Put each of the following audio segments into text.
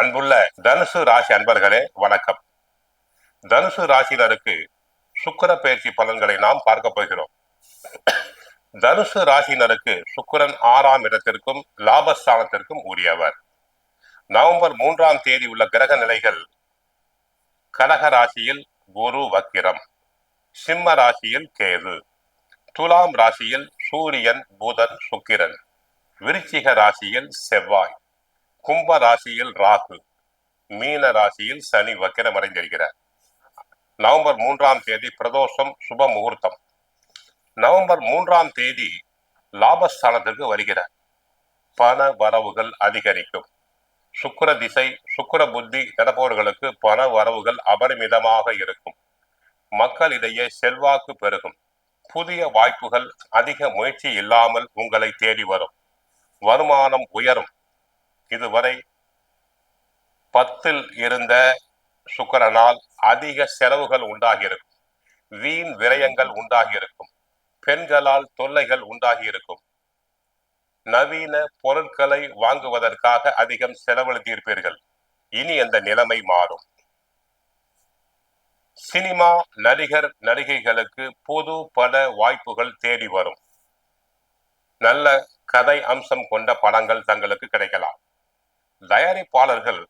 அன்புள்ள தனுசு ராசி அன்பர்களே வணக்கம். தனுசு ராசினருக்கு சுக்கிர பயிற்சி பலன்களை நாம் பார்க்க போகிறோம். தனுசு ராசினருக்கு சுக்கிரன் ஆறாம் இடத்திற்கும் லாபஸ்தானத்திற்கும் உரியவர். நவம்பர் மூன்றாம் தேதி உள்ள கிரக நிலைகள் கடக ராசியில் குரு வக்கிரம் சிம்ம ராசியில் கேது துலாம் ராசியில் சூரியன் புதன் சுக்கிரன் விருச்சிக ராசியில் செவ்வாய். கும்ப ராசியில் ராகு மீன ராசியில் சனி வக்கிரம் அடைந்திருக்கிறார். நவம்பர் மூன்றாம் தேதி பிரதோஷம் சுப முகூர்த்தம். நவம்பர் மூன்றாம் தேதி லாபஸ்தானத்திற்கு வருகிறார். பண வரவுகள் அதிகரிக்கும். சுக்கிர திசை சுக்கிர புத்தி நடப்பவர்களுக்கு பண வரவுகள் அபரிமிதமாக இருக்கும். மக்களிடையே செல்வாக்கு பெருகும். புதிய வாய்ப்புகள் அதிக முயற்சி இல்லாமல் உங்களை தேடி வரும். வருமானம் உயரும். இதுவரை பத்தில் இருந்த சுக்கரனால் அதிக செலவுகள் உண்டாகியிருக்கும். வீண் விரயங்கள் உண்டாகியிருக்கும். பெண்களால் தொல்லைகள் உண்டாகியிருக்கும். நவீன பொருட்களை வாங்குவதற்காக அதிகம் செலவழித்திருப்பீர்கள். இனி அந்த நிலைமை மாறும். சினிமா நடிகர் நடிகைகளுக்கு பொது பட வாய்ப்புகள் தேடி வரும். நல்ல கதை அம்சம் கொண்ட படங்கள் தங்களுக்கு கிடைக்கலாம். தயாரிப்பாளர்கள்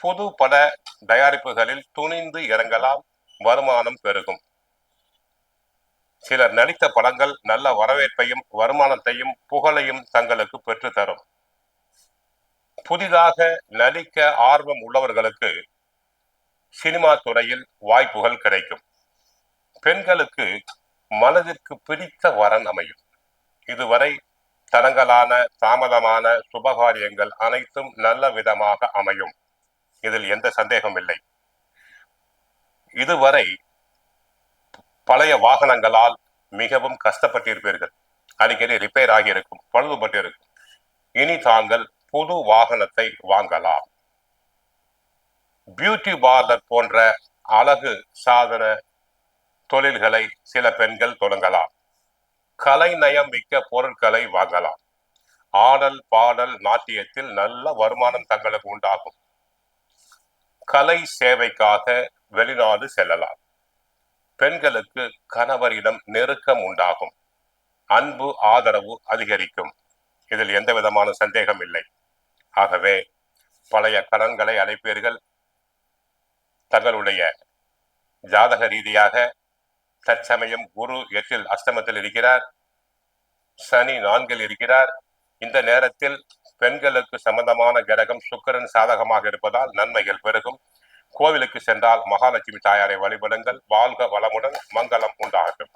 புது பட தயாரிப்புகளில் துணிந்து இறங்கலாம் வருமானம் பெருகும். சிலர் நடித்த படங்கள் நல்ல வரவேற்பையும் வருமானத்தையும் புகழையும் தங்களுக்கு பெற்றுத்தரும். புதிதாக நடிக்க ஆர்வம் உள்ளவர்களுக்கு சினிமா துறையில் வாய்ப்புகள் கிடைக்கும். பெண்களுக்கு மனதிற்கு பிடித்த வரன் அமையும். இதுவரை தடங்கலான தாமதமான சுபகாரியங்கள் அனைத்தும் நல்ல விதமாக அமையும். இதில் எந்த சந்தேகம் இல்லை. இதுவரை பழைய வாகனங்களால் மிகவும் கஷ்டப்பட்டிருப்பீர்கள். அடிக்கடி ரிப்பேர் ஆகியிருக்கும் பழுதுபட்டிருக்கும். இனி தாங்கள் புது வாகனத்தை வாங்கலாம். பியூட்டி பார்லர் போன்ற அழகு சாதன தொழில்களை சில பெண்கள் தொடங்கலாம். கலை நயம் மிக்க பொருட்களை வாங்கலாம். ஆடல் பாடல் நாட்டியத்தில் நல்ல வருமானம் தங்களுக்கு உண்டாகும். கலை சேவைக்காக வெளிநாடு செல்லலாம். பெண்களுக்கு கணவரிடம் நெருக்கம் உண்டாகும். அன்பு ஆதரவு அதிகரிக்கும். இதில் எந்த விதமான சந்தேகம் இல்லை. ஆகவே பழைய கடன்களை அழைப்பீர்கள் தங்களுடைய ஜாதக ரீதியாக தற்சமயம் குரு எட்டில் அஸ்தமத்தில் இருக்கிறார். சனி நான்கில் இருக்கிறார். இந்த நேரத்தில் பெண்களுக்கு சம்பந்தமான கிரகம் சுக்கரன் சாதகமாக இருப்பதால் நன்மைகள் பெருகும். கோவிலுக்கு சென்றால் மகாலட்சுமி தாயாரை வழிபடுங்கள். வாழ்க வளமுடன் மங்களம் உண்டாகட்டும்.